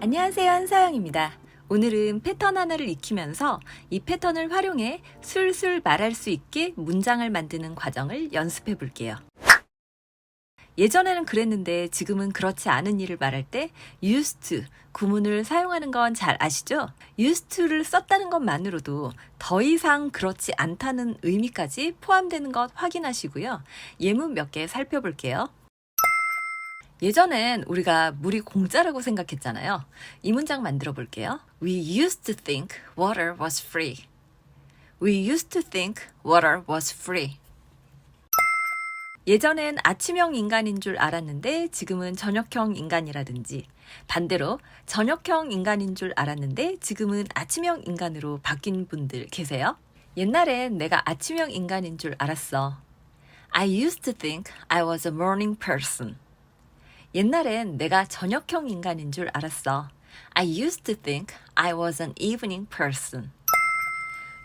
안녕하세요 한사영입니다. 오늘은 패턴 하나를 익히면서 이 패턴을 활용해 술술 말할 수 있게 문장을 만드는 과정을 연습해 볼게요. 예전에는 그랬는데 지금은 그렇지 않은 일을 말할 때 used to 구문을 사용하는 건 잘 아시죠? used to를 썼다는 것만으로도 더 이상 그렇지 않다는 의미까지 포함되는 것 확인하시고요. 예문 몇 개 살펴볼게요. 예전엔 우리가 물이 공짜라고 생각했잖아요. 이 문장 만들어 볼게요. We used to think water was free. We used to think water was free. 예전엔 아침형 인간인 줄 알았는데 지금은 저녁형 인간이라든지 반대로 저녁형 인간인 줄 알았는데 지금은 아침형 인간으로 바뀐 분들 계세요? 옛날엔 내가 아침형 인간인 줄 알았어. I used to think I was a morning person. 옛날엔 내가 저녁형 인간인 줄 알았어. I used to think I was an evening person.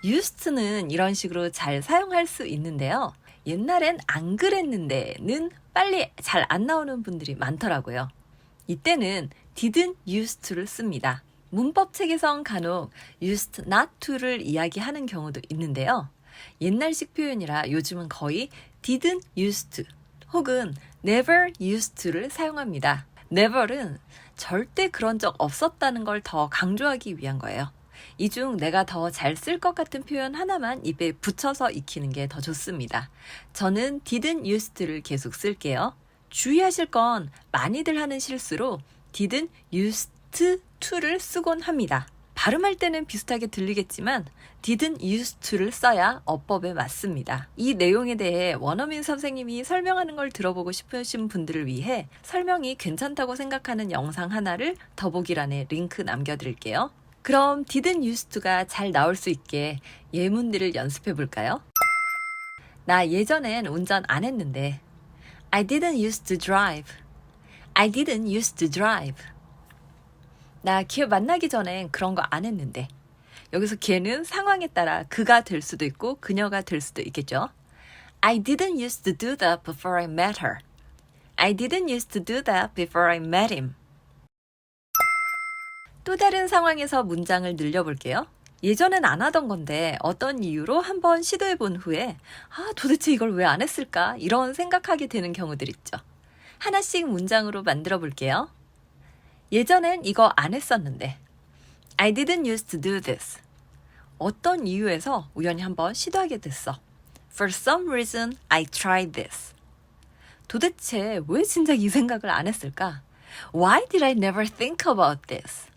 used는 이런 식으로 잘 사용할 수 있는데요. 옛날엔 안 그랬는데는 빨리 잘 안 나오는 분들이 많더라고요. 이때는 didn't used to를 씁니다. 문법 책에선 간혹 used not to를 이야기하는 경우도 있는데요. 옛날식 표현이라 요즘은 거의 didn't used to 혹은 never used to를 사용합니다. never은 절대 그런 적 없었다는 걸 더 강조하기 위한 거예요. 이 중 내가 더 잘 쓸 것 같은 표현 하나만 입에 붙여서 익히는 게 더 좋습니다. 저는 didn't used to를 계속 쓸게요. 주의하실 건 많이들 하는 실수로 didn't used to를 쓰곤 합니다. 발음할 때는 비슷하게 들리겠지만 didn't used to를 써야 어법에 맞습니다. 이 내용에 대해 원어민 선생님이 설명하는 걸 들어보고 싶으신 분들을 위해 설명이 괜찮다고 생각하는 영상 하나를 더보기란에 링크 남겨드릴게요. 그럼 didn't used to가 잘 나올 수 있게 예문들을 연습해 볼까요? 나 예전엔 운전 안 했는데 I didn't used to drive. I didn't used to drive. 나걔 만나기 전엔 그런 거 안 했는데. 여기서 걔는 상황에 따라 그가 될 수도 있고 그녀가 될 수도 있겠죠. I didn't used to do that before I met her. I didn't used to do that before I met him. 또 다른 상황에서 문장을 늘려볼게요. 예전엔 안 하던 건데 어떤 이유로 한번 시도해 본 후에 아, 도대체 이걸 왜 안 했을까? 이런 생각하게 되는 경우들 있죠. 하나씩 문장으로 만들어 볼게요. 예전엔 이거 안 했었는데. I didn't used to do this. 어떤 이유에서 우연히 한번 시도하게 됐어. For some reason, I tried this. 도대체 왜 진작 이 생각을 안 했을까? Why did I never think about this?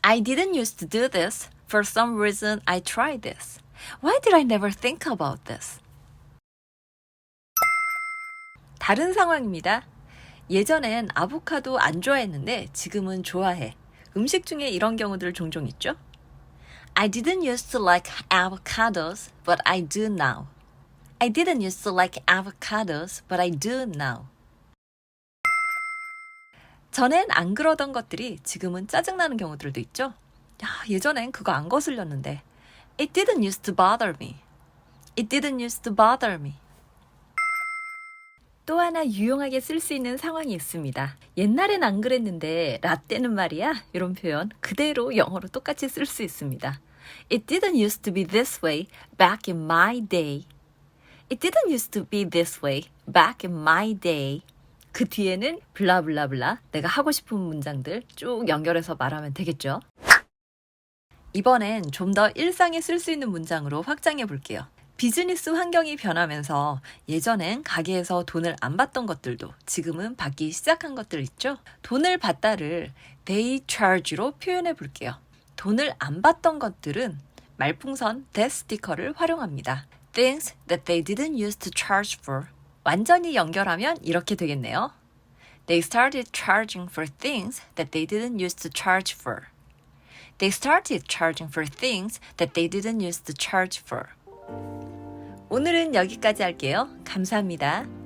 I didn't used to do this. For some reason, I tried this. Why did I never think about this? 다른 상황입니다. 예전엔 아보카도 안 좋아했는데 지금은 좋아해. 음식 중에 이런 경우들 종종 있죠? I didn't used to like avocados, but I do now. I didn't used to like avocados, but I do now. 전엔 안 그러던 것들이 지금은 짜증나는 경우들도 있죠? 야, 예전엔 그거 안 거슬렸는데. It didn't used to bother me. It didn't used to bother me. 또 하나 유용하게 쓸 수 있는 상황이 있습니다. 옛날엔 안 그랬는데 라떼는 말이야 이런 표현 그대로 영어로 똑같이 쓸 수 있습니다. It didn't used to be this way back in my day. It didn't used to be this way back in my day. 그 뒤에는 블라블라블라 내가 하고 싶은 문장들 쭉 연결해서 말하면 되겠죠. 이번엔 좀 더 일상에 쓸 수 있는 문장으로 확장해 볼게요. 비즈니스 환경이 변하면서 예전엔 가게에서 돈을 안 받던 것들도 지금은 받기 시작한 것들 있죠? 돈을 받다를 they charge로 표현해 볼게요. 돈을 안 받던 것들은 말풍선 that 스티커를 활용합니다. Things that they didn't use to charge for. 완전히 연결하면 이렇게 되겠네요. They started charging for things that they didn't use to charge for. They started charging for things that they didn't use to charge for. 오늘은 여기까지 할게요. 감사합니다.